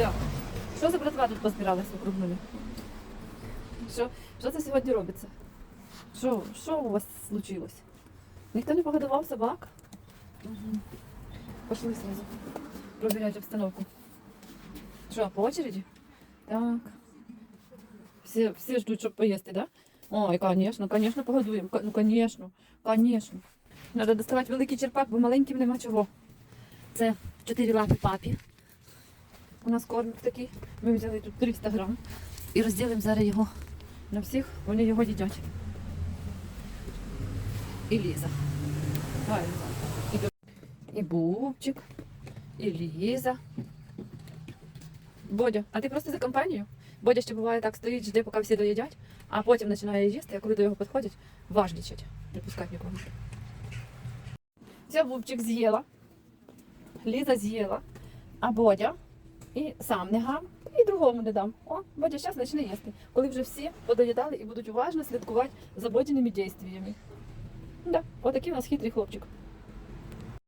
Так. Що за братва тут позбиралась вокруг? Що, що це сьогодні робиться? Що, що у вас случилось? Ніхто не погодував собак? Угу. Пошли сразу проверять обстановку. Що, по очереди? Так. Все, все ждут, щоб поїсти, да? Ой, конечно, конечно, погодуємо. Ну, конечно, конечно. Треба доставати великий черпак, бо маленьким нема чого. Це чотири лапи папі. У нас кормик такий. Ми взяли тут 300 грам. І розділимо зараз його на всіх. Вони його їдять. І Ліза. І, Бубчик, і Ліза. Бодя, а ти просто за компанію? Бодя ще буває так стоїть, жде, поки всі доїдять, а потім починає їсти, а коли до його підходять, важничать. Не пускать нікого. Все, Бубчик з'їла. Ліза з'їла. А Бодя і сам не гам, і другому не дам. О, Бодя зараз почне їсти. Коли вже всі подоїдали і будуть уважно слідкувати за Бодіними дійствами. Да, отакий у нас хитрий хлопчик.